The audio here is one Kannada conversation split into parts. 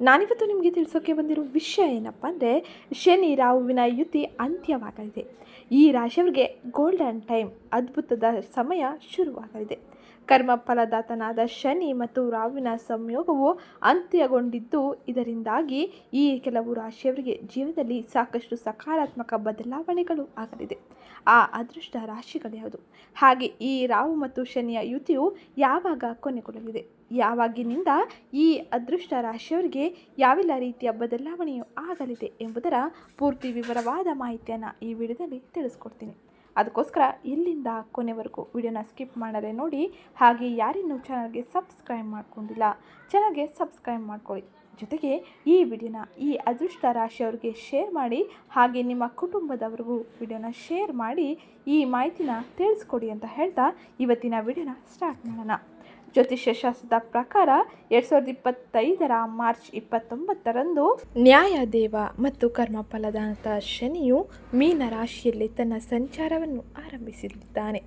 ನಾನಿವತ್ತು ನಿಮಗೆ ತಿಳಿಸೋಕೆ ಬಂದಿರೋ ವಿಷಯ ಏನಪ್ಪ ಅಂದರೆ, ಶನಿ ರಾಹುವಿನ ಯುತಿ ಅಂತ್ಯವಾಗಲಿದೆ. ಈ ರಾಶಿಯವರಿಗೆ ಗೋಲ್ಡನ್ ಟೈಮ್ ಅದ್ಭುತದ ಸಮಯ ಶುರುವಾಗಲಿದೆ. ಕರ್ಮ ಫಲದಾತನಾದ ಶನಿ ಮತ್ತು ರಾಹುವಿನ ಸಂಯೋಗವು ಅಂತ್ಯಗೊಂಡಿದ್ದು, ಇದರಿಂದಾಗಿ ಈ ಕೆಲವು ರಾಶಿಯವರಿಗೆ ಜೀವನದಲ್ಲಿ ಸಾಕಷ್ಟು ಸಕಾರಾತ್ಮಕ ಬದಲಾವಣೆಗಳು ಆಗಲಿದೆ. ಆ ಅದೃಷ್ಟ ರಾಶಿಗಳು ಯಾವುದು? ಹಾಗೆ ಈ ರಾಹು ಮತ್ತು ಶನಿಯ ಯುತಿಯು ಯಾವಾಗ ಕೊನೆಗೊಳ್ಳಲಿದೆ? ಯಾವಾಗಿನಿಂದ ಈ ಅದೃಷ್ಟ ರಾಶಿಯವರಿಗೆ ಯಾವೆಲ್ಲ ರೀತಿಯ ಬದಲಾವಣೆಯು ಆಗಲಿದೆ ಎಂಬುದರ ಪೂರ್ತಿ ವಿವರವಾದ ಮಾಹಿತಿಯನ್ನು ಈ ವಿಡಿಯೋದಲ್ಲಿ ತಿಳಿಸ್ಕೊಡ್ತೀನಿ. ಅದಕ್ಕೋಸ್ಕರ ಇಲ್ಲಿಂದ ಕೊನೆವರೆಗೂ ವಿಡಿಯೋನ ಸ್ಕಿಪ್ ಮಾಡದೆ ನೋಡಿ, ಹಾಗೆ ಯಾರಿನ್ನೂ ಚಾನಲ್ಗೆ ಸಬ್ಸ್ಕ್ರೈಬ್ ಮಾಡ್ಕೊಂಡಿಲ್ಲ, ಚಾನಲ್ಗೆ ಸಬ್ಸ್ಕ್ರೈಬ್ ಮಾಡ್ಕೊಳ್ಳಿ. ಜೊತೆಗೆ ಈ ವಿಡಿಯೋನ ಈ ಅದೃಷ್ಟ ರಾಶಿಯವರಿಗೆ ಶೇರ್ ಮಾಡಿ, ಹಾಗೆ ನಿಮ್ಮ ಕುಟುಂಬದವರಿಗೂ ವಿಡಿಯೋನ ಶೇರ್ ಮಾಡಿ ಈ ಮಾಹಿತಿನ ತಿಳಿಸ್ಕೊಡಿ ಅಂತ ಹೇಳ್ತಾ ಇವತ್ತಿನ ವಿಡಿಯೋನ ಸ್ಟಾರ್ಟ್ ಮಾಡೋಣ. ಜ್ಯೋತಿಷ್ಯ ಶಾಸ್ತ್ರದ ಪ್ರಕಾರ ಎರಡು ಸಾವಿರದ ಇಪ್ಪತ್ತೈದರ ಮಾರ್ಚ್ ಇಪ್ಪತ್ತೊಂಬತ್ತರಂದು ನ್ಯಾಯದೇವ ಮತ್ತು ಕರ್ಮಫಲದಾತ ಶನಿಯು ಮೀನ ರಾಶಿಯಲ್ಲಿ ತನ್ನ ಸಂಚಾರವನ್ನು ಆರಂಭಿಸಿದ್ದಾನೆ.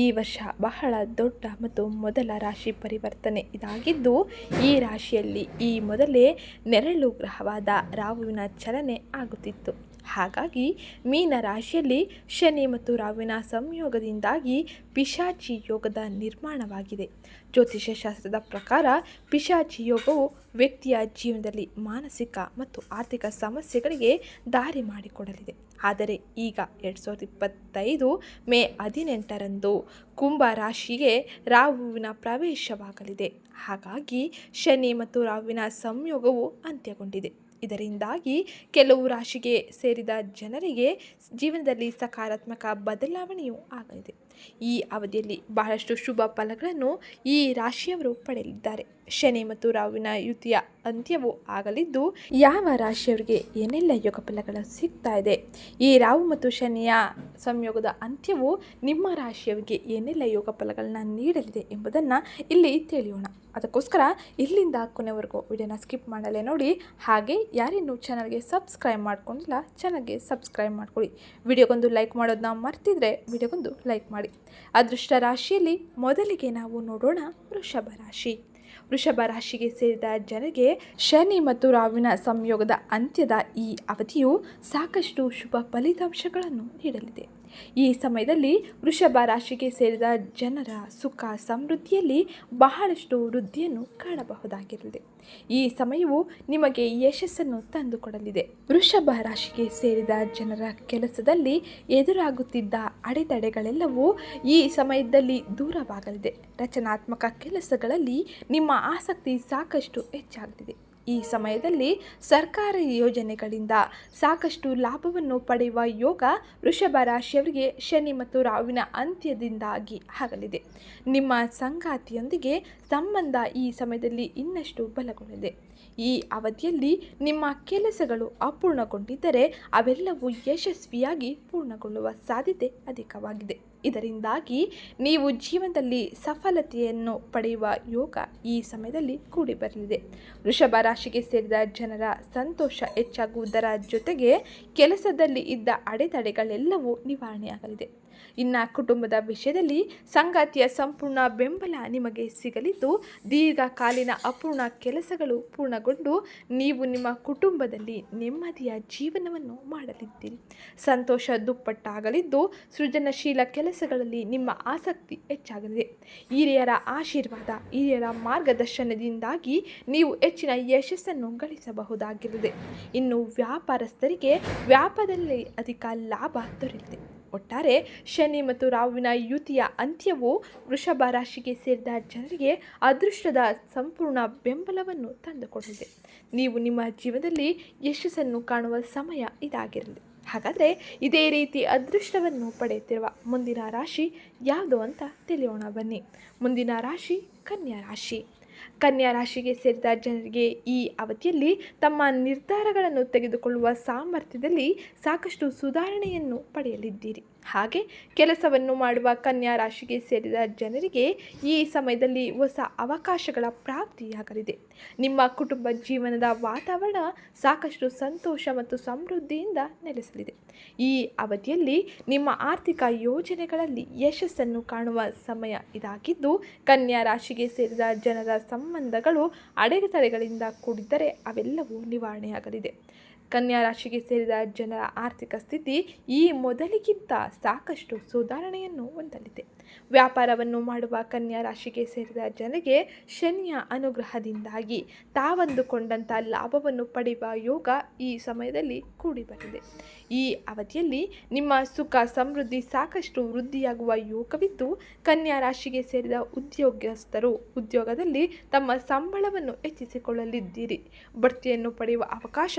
ಈ ವರ್ಷ ಬಹಳ ದೊಡ್ಡ ಮತ್ತು ಮೊದಲ ರಾಶಿ ಪರಿವರ್ತನೆ ಇದಾಗಿದ್ದು, ಈ ರಾಶಿಯಲ್ಲಿ ಈ ಮೊದಲೇ ನೆರಳು ಗ್ರಹವಾದ ರಾಹುವಿನ ಚಲನೆ ಆಗುತ್ತಿತ್ತು. ಹಾಗಾಗಿ ಮೀನ ರಾಶಿಯಲ್ಲಿ ಶನಿ ಮತ್ತು ರಾಹುವಿನ ಸಂಯೋಗದಿಂದಾಗಿ ಪಿಶಾಚಿ ಯೋಗದ ನಿರ್ಮಾಣವಾಗಿದೆ. ಜ್ಯೋತಿಷ್ಯ ಶಾಸ್ತ್ರದ ಪ್ರಕಾರ ಪಿಶಾಚಿ ಯೋಗವು ವ್ಯಕ್ತಿಯ ಜೀವನದಲ್ಲಿ ಮಾನಸಿಕ ಮತ್ತು ಆರ್ಥಿಕ ಸಮಸ್ಯೆಗಳಿಗೆ ದಾರಿ ಮಾಡಿಕೊಡಲಿದೆ. ಆದರೆ ಈಗ ಎರಡು ಸಾವಿರದ ಇಪ್ಪತ್ತೈದು ಮೇ ಹದಿನೆಂಟರಂದು ಕುಂಭ ರಾಶಿಗೆ ರಾಹುವಿನ ಪ್ರವೇಶವಾಗಲಿದೆ. ಹಾಗಾಗಿ ಶನಿ ಮತ್ತು ರಾಹುವಿನ ಸಂಯೋಗವು ಅಂತ್ಯಗೊಂಡಿದೆ. ಇದರಿಂದಾಗಿ ಕೆಲವು ರಾಶಿಗೆ ಸೇರಿದ ಜನರಿಗೆ ಜೀವನದಲ್ಲಿ ಸಕಾರಾತ್ಮಕ ಬದಲಾವಣೆಯೂ ಆಗಲಿದೆ. ಈ ಅವಧಿಯಲ್ಲಿ ಬಹಳಷ್ಟು ಶುಭ ಫಲಗಳನ್ನು ಈ ರಾಶಿಯವರು ಪಡೆಯಲಿದ್ದಾರೆ. ಶನಿ ಮತ್ತು ರಾಹುವಿನ ಯುತಿಯ ಅಂತ್ಯವು ಆಗಲಿದ್ದು, ಯಾವ ರಾಶಿಯವರಿಗೆ ಏನೆಲ್ಲ ಯೋಗ ಫಲಗಳು ಸಿಗ್ತಾ ಇದೆ, ಈ ರಾಹು ಮತ್ತು ಶನಿಯ ಸಂಯೋಗದ ಅಂತ್ಯವು ನಿಮ್ಮ ರಾಶಿಯವರಿಗೆ ಏನೆಲ್ಲ ಯೋಗ ಫಲಗಳನ್ನ ನೀಡಲಿದೆ ಎಂಬುದನ್ನು ಇಲ್ಲಿ ತಿಳಿಯೋಣ. ಅದಕ್ಕೋಸ್ಕರ ಇಲ್ಲಿಂದ ಕೊನೆವರೆಗೂ ವಿಡಿಯೋನ ಸ್ಕಿಪ್ ಮಾಡಲೇ ನೋಡಿ, ಹಾಗೆ ಯಾರಿನ್ನೂ ಚಾನಲ್ಗೆ ಸಬ್ಸ್ಕ್ರೈಬ್ ಮಾಡ್ಕೊಂಡಿಲ್ಲ ಚಾನಲ್ಗೆ ಸಬ್ಸ್ಕ್ರೈಬ್ ಮಾಡ್ಕೊಳ್ಳಿ ವಿಡಿಯೋಗೊಂದು ಲೈಕ್ ಮಾಡೋದನ್ನ ಮರ್ತಿದ್ರೆ ವಿಡಿಯೋಗೊಂದು ಲೈಕ್ ಮಾಡಿ. ಅದೃಷ್ಟ ರಾಶಿಯಲ್ಲಿ ಮೊದಲಿಗೆ ನಾವು ನೋಡೋಣ ವೃಷಭ ರಾಶಿ. ವೃಷಭ ರಾಶಿಗೆ ಸೇರಿದ ಜನರಿಗೆ ಶನಿ ಮತ್ತು ರಾವಿನ ಸಂಯೋಗದ ಅಂತ್ಯದ ಈ ಅವಧಿಯು ಸಾಕಷ್ಟು ಶುಭ ಫಲಿತಾಂಶಗಳನ್ನು ನೀಡಲಿದೆ. ಈ ಸಮಯದಲ್ಲಿ ವೃಷಭ ರಾಶಿಗೆ ಸೇರಿದ ಜನರ ಸುಖ ಸಮೃದ್ಧಿಯಲ್ಲಿ ಬಹಳಷ್ಟು ವೃದ್ಧಿಯನ್ನು ಕಾಣಬಹುದಾಗಿರಲಿದೆ. ಈ ಸಮಯವು ನಿಮಗೆ ಯಶಸ್ಸನ್ನು ತಂದುಕೊಡಲಿದೆ. ವೃಷಭ ರಾಶಿಗೆ ಸೇರಿದ ಜನರ ಕೆಲಸದಲ್ಲಿ ಎದುರಾಗುತ್ತಿದ್ದ ಅಡೆತಡೆಗಳೆಲ್ಲವೂ ಈ ಸಮಯದಲ್ಲಿ ದೂರವಾಗಲಿದೆ. ರಚನಾತ್ಮಕ ಕೆಲಸಗಳಲ್ಲಿ ನಿಮ್ಮ ಆಸಕ್ತಿ ಸಾಕಷ್ಟು ಹೆಚ್ಚಾಗಲಿದೆ. ಈ ಸಮಯದಲ್ಲಿ ಸರ್ಕಾರಿ ಯೋಜನೆಗಳಿಂದ ಸಾಕಷ್ಟು ಲಾಭವನ್ನು ಪಡೆಯುವ ಯೋಗ ವೃಷಭ ರಾಶಿಯವರಿಗೆ ಶನಿ ಮತ್ತು ರಾವಿನ ಅಂತ್ಯದಿಂದಾಗಿ ಆಗಲಿದೆ. ನಿಮ್ಮ ಸಂಗಾತಿಯೊಂದಿಗೆ ಸಂಬಂಧ ಈ ಸಮಯದಲ್ಲಿ ಇನ್ನಷ್ಟು ಬಲಗೊಳ್ಳಲಿದೆ ಈ ಅವಧಿಯಲ್ಲಿ ನಿಮ್ಮ ಕೆಲಸಗಳು ಅಪೂರ್ಣಗೊಂಡಿದ್ದರೆ ಅವೆಲ್ಲವೂ ಯಶಸ್ವಿಯಾಗಿ ಪೂರ್ಣಗೊಳ್ಳುವ ಸಾಧ್ಯತೆ ಅಧಿಕವಾಗಿದೆ. ಇದರಿಂದಾಗಿ ನೀವು ಜೀವನದಲ್ಲಿ ಸಫಲತೆಯನ್ನು ಪಡೆಯುವ ಯೋಗ ಈ ಸಮಯದಲ್ಲಿ ಕೂಡಿ ಬರಲಿದೆ. ವೃಷಭ ರಾಶಿಗೆ ಸೇರಿದ ಜನರ ಸಂತೋಷ ಹೆಚ್ಚಾಗುವುದರ ಜೊತೆಗೆ ಕೆಲಸದಲ್ಲಿ ಇದ್ದ ಅಡೆತಡೆಗಳೆಲ್ಲವೂ ನಿವಾರಣೆಯಾಗಲಿದೆ. ಇನ್ನು ಕುಟುಂಬದ ವಿಷಯದಲ್ಲಿ ಸಂಗಾತಿಯ ಸಂಪೂರ್ಣ ಬೆಂಬಲ ನಿಮಗೆ ಸಿಗಲಿದ್ದು, ದೀರ್ಘಕಾಲೀನ ಅಪೂರ್ಣ ಕೆಲಸಗಳು ಪೂರ್ಣಗೊಂಡು ನೀವು ನಿಮ್ಮ ಕುಟುಂಬದಲ್ಲಿ ನೆಮ್ಮದಿಯ ಜೀವನವನ್ನು ಮಾಡಲಿದ್ದೀರಿ. ಸಂತೋಷ ದುಪ್ಪಟ್ಟಾಗಲಿದ್ದು, ಸೃಜನಶೀಲ ಕೆಲಸಗಳಲ್ಲಿ ನಿಮ್ಮ ಆಸಕ್ತಿ ಹೆಚ್ಚಾಗಲಿದೆ. ಹಿರಿಯರ ಆಶೀರ್ವಾದ, ಹಿರಿಯರ ಮಾರ್ಗದರ್ಶನದಿಂದಾಗಿ ನೀವು ಹೆಚ್ಚಿನ ಯಶಸ್ಸನ್ನು ಗಳಿಸಬಹುದಾಗಿರುತ್ತದೆ. ಇನ್ನು ವ್ಯಾಪಾರಸ್ಥರಿಗೆ ವ್ಯಾಪಾರದಲ್ಲಿ ಅಧಿಕ ಲಾಭ ದೊರೆಯಲಿದೆ ಒಟ್ಟಾರೆ ಶನಿ ಮತ್ತು ರಾಹುವಿನ ಯುತಿಯ ಅಂತ್ಯವು ವೃಷಭ ರಾಶಿಗೆ ಸೇರಿದ ಜನರಿಗೆ ಅದೃಷ್ಟದ ಸಂಪೂರ್ಣ ಬೆಂಬಲವನ್ನು ತಂದುಕೊಟ್ಟಿದೆ ನೀವು ನಿಮ್ಮ ಜೀವನದಲ್ಲಿ ಯಶಸ್ಸನ್ನು ಕಾಣುವ ಸಮಯ ಇದಾಗಿರಲಿ. ಹಾಗಾದರೆ ಇದೇ ರೀತಿ ಅದೃಷ್ಟವನ್ನು ಪಡೆಯುತ್ತಿರುವ ಮುಂದಿನ ರಾಶಿ ಯಾವುದು ಅಂತ ತಿಳಿಯೋಣ ಬನ್ನಿ. ಮುಂದಿನ ರಾಶಿ ಕನ್ಯಾ ರಾಶಿ. ಕನ್ಯಾ ರಾಶಿಗೆ ಸೇರಿದ ಜನರಿಗೆ ಈ ಅವಧಿಯಲ್ಲಿ ತಮ್ಮ ನಿರ್ಧಾರಗಳನ್ನು ತೆಗೆದುಕೊಳ್ಳುವ ಸಾಮರ್ಥ್ಯದಲ್ಲಿ ಸಾಕಷ್ಟು ಸುಧಾರಣೆಯನ್ನು ಪಡೆಯಲಿದ್ದೀರಿ. ಹಾಗೆ ಕೆಲಸವನ್ನು ಮಾಡುವ ಕನ್ಯಾ ರಾಶಿಗೆ ಸೇರಿದ ಜನರಿಗೆ ಈ ಸಮಯದಲ್ಲಿ ಹೊಸ ಅವಕಾಶಗಳ ಪ್ರಾಪ್ತಿಯಾಗಲಿದೆ. ನಿಮ್ಮ ಕುಟುಂಬ ಜೀವನದ ವಾತಾವರಣ ಸಾಕಷ್ಟು ಸಂತೋಷ ಮತ್ತು ಸಮೃದ್ಧಿಯಿಂದ ನೆಲೆಸಲಿದೆ. ಈ ಅವಧಿಯಲ್ಲಿ ನಿಮ್ಮ ಆರ್ಥಿಕ ಯೋಜನೆಗಳಲ್ಲಿ ಯಶಸ್ಸನ್ನು ಕಾಣುವ ಸಮಯ ಇದಾಗಿದ್ದು, ಕನ್ಯಾ ರಾಶಿಗೆ ಸೇರಿದ ಜನರ ಸಂಬಂಧಗಳು ಅಡೆತಡೆಗಳಿಂದ ಕೂಡಿದ್ದರೆ ಅವೆಲ್ಲವೂ ನಿವಾರಣೆಯಾಗಲಿದೆ. ಕನ್ಯಾ ರಾಶಿಗೆ ಸೇರಿದ ಜನರ ಆರ್ಥಿಕ ಸ್ಥಿತಿ ಈ ಮೊದಲಿಗಿಂತ ಸಾಕಷ್ಟು ಸುಧಾರಣೆಯನ್ನು ಹೊಂದಲಿದೆ. ವ್ಯಾಪಾರವನ್ನು ಮಾಡುವ ಕನ್ಯಾ ರಾಶಿಗೆ ಸೇರಿದ ಜನರಿಗೆ ಶನಿಯ ಅನುಗ್ರಹದಿಂದಾಗಿ ತಾವಂದುಕೊಂಡಂಥ ಲಾಭವನ್ನು ಪಡೆಯುವ ಯೋಗ ಈ ಸಮಯದಲ್ಲಿ ಕೂಡಿ ಬರಲಿದೆ ಈ ಅವಧಿಯಲ್ಲಿ ನಿಮ್ಮ ಸುಖ ಸಮೃದ್ಧಿ ಸಾಕಷ್ಟು ವೃದ್ಧಿಯಾಗುವ ಯೋಗವಿದ್ದು, ಕನ್ಯಾ ರಾಶಿಗೆ ಸೇರಿದ ಉದ್ಯೋಗಸ್ಥರು ಉದ್ಯೋಗದಲ್ಲಿ ತಮ್ಮ ಸಂಬಳವನ್ನು ಹೆಚ್ಚಿಸಿಕೊಳ್ಳಲಿದ್ದೀರಿ. ಬಡ್ತಿಯನ್ನು ಪಡೆಯುವ ಅವಕಾಶ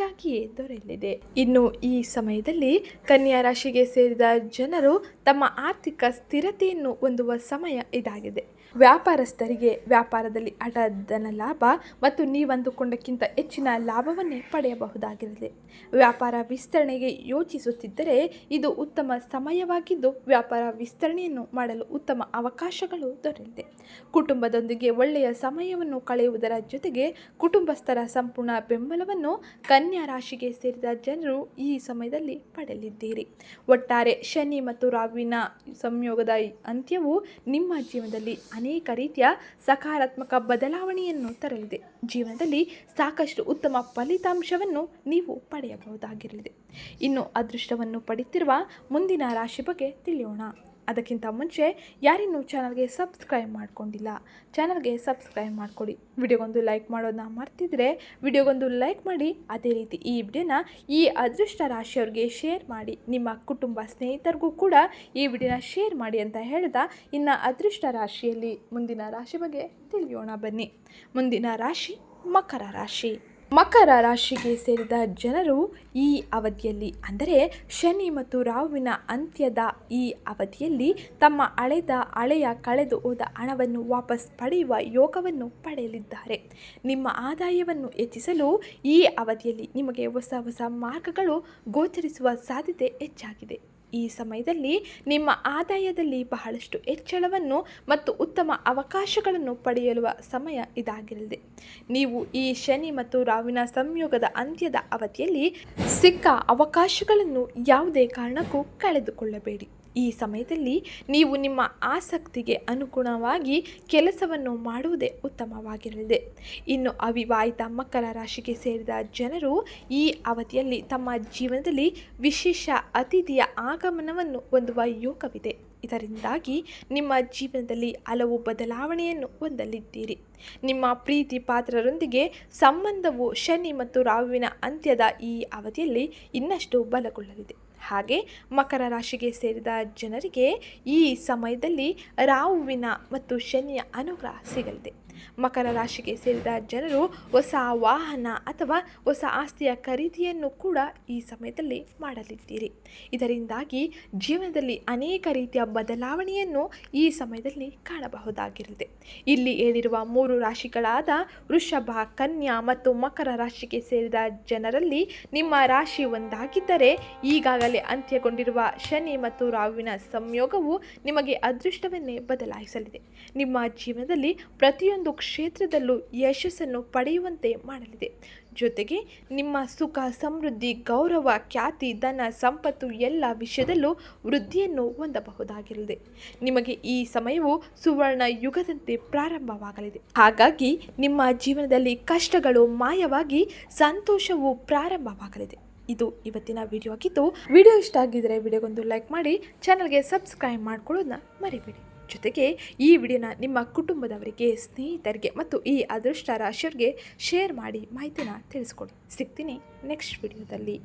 ಹೆಚ್ಚಾಗಿಯೇ ದೊರೆಯಲಿದೆ. ಇನ್ನು ಈ ಸಮಯದಲ್ಲಿ ಕನ್ಯಾ ರಾಶಿಗೆ ಸೇರಿದ ಜನರು ತಮ್ಮ ಆರ್ಥಿಕ ಸ್ಥಿರತೆಯನ್ನು ಹೊಂದುವ ಸಮಯ ಇದಾಗಿದೆ. ವ್ಯಾಪಾರಸ್ಥರಿಗೆ ವ್ಯಾಪಾರದಲ್ಲಿ ಅಡಧನ ಲಾಭ ಮತ್ತು ನೀವಂದುಕೊಂಡಕ್ಕಿಂತ ಹೆಚ್ಚಿನ ಲಾಭವನ್ನೇ ಪಡೆಯಬಹುದಾಗಿರಲಿ. ವ್ಯಾಪಾರ ವಿಸ್ತರಣೆಗೆ ಯೋಚಿಸುತ್ತಿದ್ದರೆ ಇದು ಉತ್ತಮ ಸಮಯವಾಗಿದ್ದು ವ್ಯಾಪಾರ ವಿಸ್ತರಣೆಯನ್ನು ಮಾಡಲು ಉತ್ತಮ ಅವಕಾಶಗಳು ದೊರೆಯಲಿದೆ ಕುಟುಂಬದೊಂದಿಗೆ ಒಳ್ಳೆಯ ಸಮಯವನ್ನು ಕಳೆಯುವುದರ ಜೊತೆಗೆ ಕುಟುಂಬಸ್ಥರ ಸಂಪೂರ್ಣ ಬೆಂಬಲವನ್ನು ಕನ್ಯಾ ರಾಶಿಗೆ ಸೇರಿದ ಜನರು ಈ ಸಮಯದಲ್ಲಿ ಪಡೆಯಲಿದ್ದೀರಿ. ಒಟ್ಟಾರೆ ಶನಿ ಮತ್ತು ರಾವಿನ ಸಂಯೋಗದ ಅಂತ್ಯವು ನಿಮ್ಮ ಜೀವನದಲ್ಲಿ ಅನೇಕ ರೀತಿಯ ಸಕಾರಾತ್ಮಕ ಬದಲಾವಣೆಯನ್ನು ತರಲಿದೆ. ಜೀವನದಲ್ಲಿ ಸಾಕಷ್ಟು ಉತ್ತಮ ಫಲಿತಾಂಶವನ್ನು ನೀವು ಪಡೆಯಬಹುದಾಗಿರಲಿದೆ. ಇನ್ನು ಅದೃಷ್ಟವನ್ನು ಪಡೆಯುತ್ತಿರುವ ಮುಂದಿನ ರಾಶಿ ಬಗ್ಗೆ ತಿಳಿಯೋಣ. ಅದಕ್ಕಿಂತ ಮುಂಚೆ ಯಾರಿನ್ನೂ ಚಾನಲ್ಗೆ ಸಬ್ಸ್ಕ್ರೈಬ್ ಮಾಡ್ಕೊಂಡಿಲ್ಲ, ಚಾನಲ್ಗೆ ಸಬ್ಸ್ಕ್ರೈಬ್ ಮಾಡಿಕೊಡಿ. ವಿಡಿಯೋಗೊಂದು ಲೈಕ್ ಮಾಡೋದನ್ನ ಮರ್ತಿದ್ರೆ ವಿಡಿಯೋಗೊಂದು ಲೈಕ್ ಮಾಡಿ, ಅದೇ ರೀತಿ ಈ ವಿಡಿಯೋನ ಈ ಅದೃಷ್ಟ ರಾಶಿಯವ್ರಿಗೆ ಶೇರ್ ಮಾಡಿ, ನಿಮ್ಮ ಕುಟುಂಬ ಸ್ನೇಹಿತರಿಗೂ ಕೂಡ ಈ ವಿಡಿಯೋನ ಶೇರ್ ಮಾಡಿ ಅಂತ ಹೇಳ್ದ ಇನ್ನು ಅದೃಷ್ಟ ರಾಶಿಯಲ್ಲಿ ಮುಂದಿನ ರಾಶಿ ಬಗ್ಗೆ ತಿಳಿಯೋಣ ಬನ್ನಿ. ಮುಂದಿನ ರಾಶಿ ಮಕರ ರಾಶಿ. ಮಕರ ರಾಶಿಗೆ ಸೇರಿದ ಜನರು ಈ ಅವಧಿಯಲ್ಲಿ, ಅಂದರೆ ಶನಿ ಮತ್ತು ರಾಹುವಿನ ಅಂತ್ಯದ ಈ ಅವಧಿಯಲ್ಲಿ ತಮ್ಮ ಅಳೆದ ಅಳೆಯ ಕಳೆದು ಹೋದ ಹಣವನ್ನು ವಾಪಸ್ ಪಡೆಯುವ ಯೋಗವನ್ನು ಪಡೆಯಲಿದ್ದಾರೆ. ನಿಮ್ಮ ಆದಾಯವನ್ನು ಹೆಚ್ಚಿಸಲು ಈ ಅವಧಿಯಲ್ಲಿ ನಿಮಗೆ ಹೊಸ ಹೊಸ ಮಾರ್ಗಗಳು ಗೋಚರಿಸುವ ಸಾಧ್ಯತೆ ಹೆಚ್ಚಾಗಿದೆ. ಈ ಸಮಯದಲ್ಲಿ ನಿಮ್ಮ ಆದಾಯದಲ್ಲಿ ಬಹಳಷ್ಟು ಹೆಚ್ಚಳವನ್ನು ಮತ್ತು ಉತ್ತಮ ಅವಕಾಶಗಳನ್ನು ಪಡೆಯಲು ಸಮಯ ಇದಾಗಿರಲಿದೆ. ನೀವು ಈ ಶನಿ ಮತ್ತು ರಾವಿನ ಸಂಯೋಗದ ಅಂತ್ಯದ ಅವಧಿಯಲ್ಲಿ ಸಿಕ್ಕ ಅವಕಾಶಗಳನ್ನು ಯಾವುದೇ ಕಾರಣಕ್ಕೂ ಕಳೆದುಕೊಳ್ಳಬೇಡಿ. ಈ ಸಮಯದಲ್ಲಿ ನೀವು ನಿಮ್ಮ ಆಸಕ್ತಿಗೆ ಅನುಗುಣವಾಗಿ ಕೆಲಸವನ್ನು ಮಾಡುವುದೇ ಉತ್ತಮವಾಗಿರಲಿದೆ. ಇನ್ನು ಅವಿವಾಹಿತ ಮಕ್ಕಳ ರಾಶಿಗೆ ಸೇರಿದ ಜನರು ಈ ಅವಧಿಯಲ್ಲಿ ತಮ್ಮ ಜೀವನದಲ್ಲಿ ವಿಶೇಷ ಅತಿಥಿಯ ಆಗಮನವನ್ನು ಹೊಂದುವ ಯೋಗವಿದೆ. ಇದರಿಂದಾಗಿ ನಿಮ್ಮ ಜೀವನದಲ್ಲಿ ಹಲವು ಬದಲಾವಣೆಯನ್ನು ಹೊಂದಲಿದ್ದೀರಿ. ನಿಮ್ಮ ಪ್ರೀತಿ ಪಾತ್ರರೊಂದಿಗೆ ಸಂಬಂಧವು ಶನಿ ಮತ್ತು ರಾಹುವಿನ ಅಂತ್ಯದ ಈ ಅವಧಿಯಲ್ಲಿ ಇನ್ನಷ್ಟು ಬಲಗೊಳ್ಳಲಿದೆ. ಹಾಗೆ ಮಕರ ರಾಶಿಗೆ ಸೇರಿದ ಜನರಿಗೆ ಈ ಸಮಯದಲ್ಲಿ ರಾಹುವಿನ ಮತ್ತು ಶನಿಯ ಅನುಗ್ರಹ ಸಿಗಲಿದೆ. ಮಕರ ರಾಶಿಗೆ ಸೇರಿದ ಜನರು ಹೊಸ ವಾಹನ ಅಥವಾ ಹೊಸ ಆಸ್ತಿಯ ಖರೀದಿಯನ್ನು ಕೂಡ ಈ ಸಮಯದಲ್ಲಿ ಮಾಡಲಿದ್ದೀರಿ. ಇದರಿಂದಾಗಿ ಜೀವನದಲ್ಲಿ ಅನೇಕ ರೀತಿಯ ಬದಲಾವಣೆಯನ್ನು ಈ ಸಮಯದಲ್ಲಿ ಕಾಣಬಹುದಾಗಿರಲಿದೆ ಇಲ್ಲಿ ಹೇಳಿರುವ ಮೂರು ರಾಶಿಗಳಾದ ವೃಷಭ, ಕನ್ಯಾ ಮತ್ತು ಮಕರ ರಾಶಿಗೆ ಸೇರಿದ ಜನರಲ್ಲಿ ನಿಮ್ಮ ರಾಶಿ ಒಂದಾಗಿದ್ದರೆ ಈಗಾಗಲೇ ಅಂತ್ಯಗೊಂಡಿರುವ ಶನಿ ಮತ್ತು ರಾಹುವಿನ ಸಂಯೋಗವು ನಿಮಗೆ ಅದೃಷ್ಟವನ್ನೇ ಬದಲಾಯಿಸಲಿದೆ. ನಿಮ್ಮ ಜೀವನದಲ್ಲಿ ಪ್ರತಿಯೊಂದು ಕ್ಷೇತ್ರದಲ್ಲೂ ಯಶಸ್ಸನ್ನು ಪಡೆಯುವಂತೆ ಮಾಡಲಿದೆ. ಜೊತೆಗೆ ನಿಮ್ಮ ಸುಖ, ಸಮೃದ್ಧಿ, ಗೌರವ, ಖ್ಯಾತಿ, ಧನ, ಸಂಪತ್ತು ಎಲ್ಲ ವಿಷಯದಲ್ಲೂ ವೃದ್ಧಿಯನ್ನು ಹೊಂದಬಹುದಾಗಿರಲಿದೆ. ನಿಮಗೆ ಈ ಸಮಯವು ಸುವರ್ಣ ಯುಗದಂತೆ ಪ್ರಾರಂಭವಾಗಲಿದೆ. ಹಾಗಾಗಿ ನಿಮ್ಮ ಜೀವನದಲ್ಲಿ ಕಷ್ಟಗಳು ಮಾಯವಾಗಿ ಸಂತೋಷವು ಪ್ರಾರಂಭವಾಗಲಿದೆ. ಇದು ಇವತ್ತಿನ ವಿಡಿಯೋ ಆಗಿತ್ತು. ವಿಡಿಯೋ ಇಷ್ಟ ಆಗಿದ್ದರೆ ವಿಡಿಯೋಗೊಂದು ಲೈಕ್ ಮಾಡಿ, ಚಾನಲ್ಗೆ ಸಬ್ಸ್ಕ್ರೈಬ್ ಮಾಡ್ಕೊಳ್ಳೋದನ್ನ ಮರಿಬೇಡಿ. ಜೊತೆಗೆ ಈ ವಿಡಿಯೋನ ನಿಮ್ಮ ಕುಟುಂಬದವರಿಗೆ, ಸ್ನೇಹಿತರಿಗೆ ಮತ್ತು ಈ ಅದೃಷ್ಟ ರಾಶಿಯವರಿಗೆ ಶೇರ್ ಮಾಡಿ ಮಾಹಿತಿನ ತಿಳಿಸ್ಕೊಡಿ. ಸಿಗ್ತೀನಿ ನೆಕ್ಸ್ಟ್ ವಿಡಿಯೋದಲ್ಲಿ.